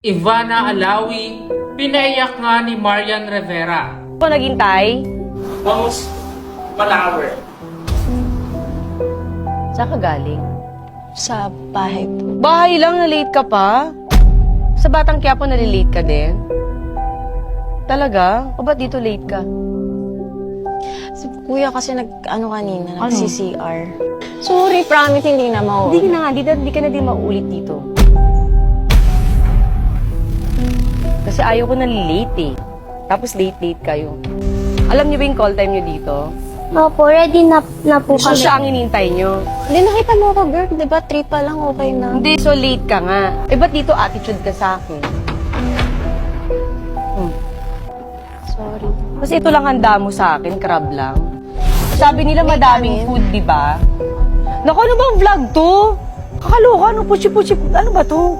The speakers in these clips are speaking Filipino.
Ivana Alawi, pinaiyak nga ni Marian Rivera. Ako naghintay? Almost one hour. Saan ka galing? Sa bahay po. Bahay lang, na-late ka pa? Sa Batang Quiapo, nalilate ka din? Talaga? O ba't dito late ka? Si kuya kasi nag, ano kanina, Ano? nag-CCR. Sorry, promise, hindi na mau. Hindi na nga, di, di ka na din maulit dito. Kasi ayaw ko nalilate eh. Tapos late-late kayo. Alam niyo ba yung call time niyo dito? Opo, ready na, na po So kami. siya ang inintay niyo. Hindi, nakita mo ako, girl. Di ba, trip pa lang, okay na. Hindi, so late ka nga. Eh, ba't dito attitude ka sa akin? Hmm. Sorry. Kasi ito lang handa mo sa akin, crab lang. Sabi nila May madaming kanin. food, di ba? Naku, ano bang vlog to? Kakaloka, ano, puchi-puchi, ano ba to?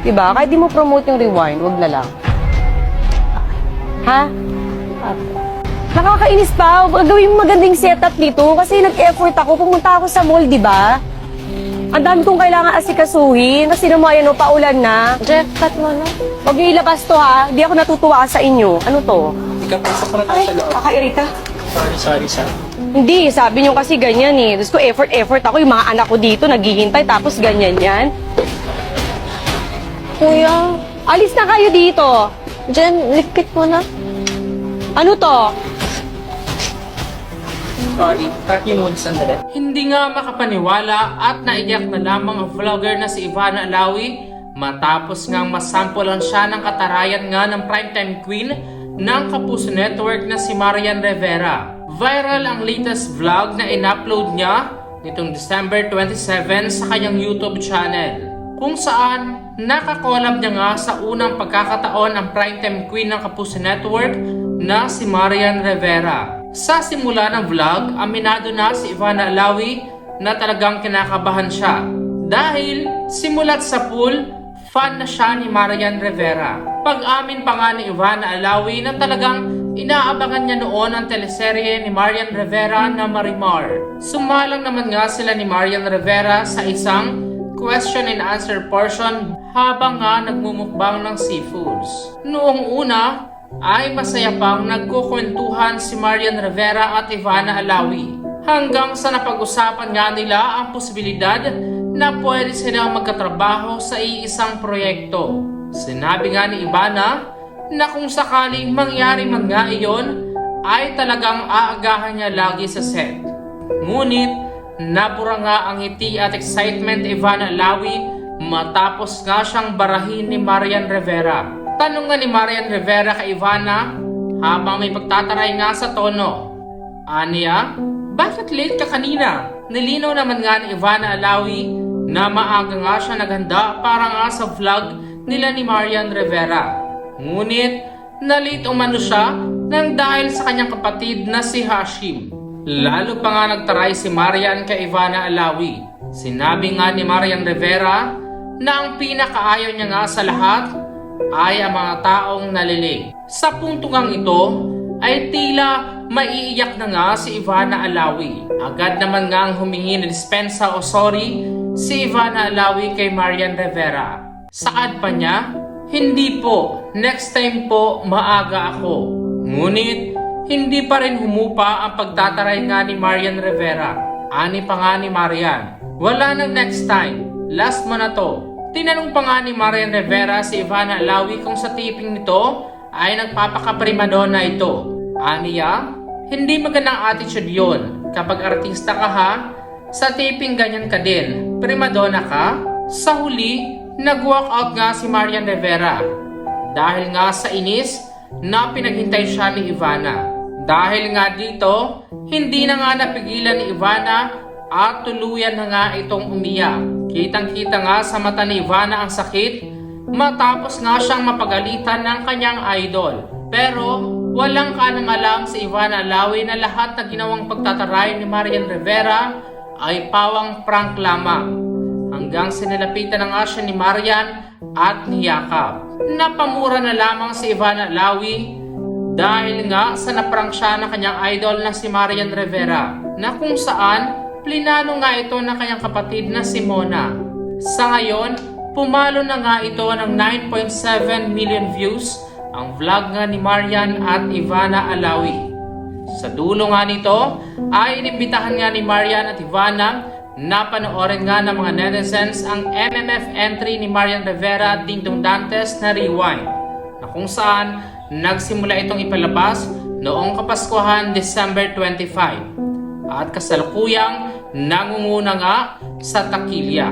Di ba? Kahit di mo promote yung rewind, wag na lang. Ha? Nakakainis pa. Gawin mo magandang setup dito kasi nag-effort ako. Pumunta ako sa mall, di ba? Ang dami kong kailangan asikasuhin. Kasi naman, ano, paulan na. Jeff, cut mo na. Huwag niyo ilabas to ha. Di ako natutuwa sa inyo. Ano to? Ikapasok na tayo Ay, sa loob. kakairita. Sorry, sorry, sorry. Hindi, sabi niyo kasi ganyan eh. Tapos ko effort, effort ako. Yung mga anak ko dito naghihintay tapos ganyan yan. Kuya, Alis na kayo dito. Jen, likpit mo na. Ano to? Sorry, taki mo sandali. Hindi nga makapaniwala at naiyak na lamang ang vlogger na si Ivana Alawi matapos ngang masampulan siya ng katarayan nga ng primetime queen ng Kapuso Network na si Marian Rivera. Viral ang latest vlog na in-upload niya nitong December 27 sa kanyang YouTube channel kung saan nakakolab niya nga sa unang pagkakataon ang primetime queen ng Kapuso Network na si Marian Rivera. Sa simula ng vlog, aminado na si Ivana Alawi na talagang kinakabahan siya. Dahil simulat sa pool, fan na siya ni Marian Rivera. Pag-amin pa nga ni Ivana Alawi na talagang inaabangan niya noon ang teleserye ni Marian Rivera na Marimar. Sumalang naman nga sila ni Marian Rivera sa isang question and answer portion habang nga nagmumukbang ng seafoods. Noong una, ay masaya pang nagkukwentuhan si Marian Rivera at Ivana Alawi hanggang sa napag-usapan nga nila ang posibilidad na pwede silang magkatrabaho sa iisang proyekto. Sinabi nga ni Ivana na kung sakaling mangyari man nga iyon ay talagang aagahan niya lagi sa set. Ngunit, nabura nga ang ngiti at excitement ni Ivana Alawi matapos nga siyang barahin ni Marian Rivera. Tanong nga ni Marian Rivera kay Ivana habang may pagtataray nga sa tono. Aniya, bakit late ka kanina? Nilinaw naman nga ni Ivana Alawi na maaga nga siya naghanda para nga sa vlog nila ni Marian Rivera. Ngunit, nalate umano siya nang dahil sa kanyang kapatid na si Hashim. Lalo pa nga nagtaray si Marian kay Ivana Alawi. Sinabi nga ni Marian Rivera na ang pinakaayaw niya nga sa lahat ay ang mga taong nalilig. Sa punto ngang ito ay tila maiiyak na nga si Ivana Alawi. Agad naman nga ang humingi ng dispensa o sorry si Ivana Alawi kay Marian Rivera. Saad pa niya? Hindi po. Next time po maaga ako. Ngunit hindi pa rin humupa ang pagtataray nga ni Marian Rivera. Ani pa nga ni Marian. Wala nang next time. Last mo na to. Tinanong pa nga ni Marian Rivera si Ivana Alawi kung sa tiping nito ay nagpapakaprimadonna ito. Aniya, hindi magandang attitude yon. Kapag artista ka ha, sa taping ganyan ka din. Primadonna ka? Sa huli, nag-walk out nga si Marian Rivera. Dahil nga sa inis na pinaghintay siya ni Ivana. Dahil nga dito, hindi na nga napigilan ni Ivana at tuluyan na nga itong umiyak. Kitang-kita nga sa mata ni Ivana ang sakit matapos nga siyang mapagalitan ng kanyang idol. Pero walang kanang-alam si Ivana Alawi na lahat na ginawang pagtataray ni Marian Rivera ay pawang prank lamang. Hanggang sinilapitan na nga siya ni Marian at niyakap. Napamura na lamang si Ivana Alawi dahil nga sa naprank siya ng kanyang idol na si Marian Rivera na kung saan plinano nga ito ng kanyang kapatid na si Mona. Sa ngayon, Pumalo na nga ito ng 9.7 million views ang vlog nga ni Marian at Ivana Alawi. Sa dulo nga nito ay inimbitahan nga ni Marian at Ivana na panoorin nga ng mga netizens ang MMF entry ni Marian Rivera at Dingdong Dantes na Rewind kung saan nagsimula itong ipalabas noong Kapaskuhan December 25 at kasalukuyang nangunguna nga sa takilya.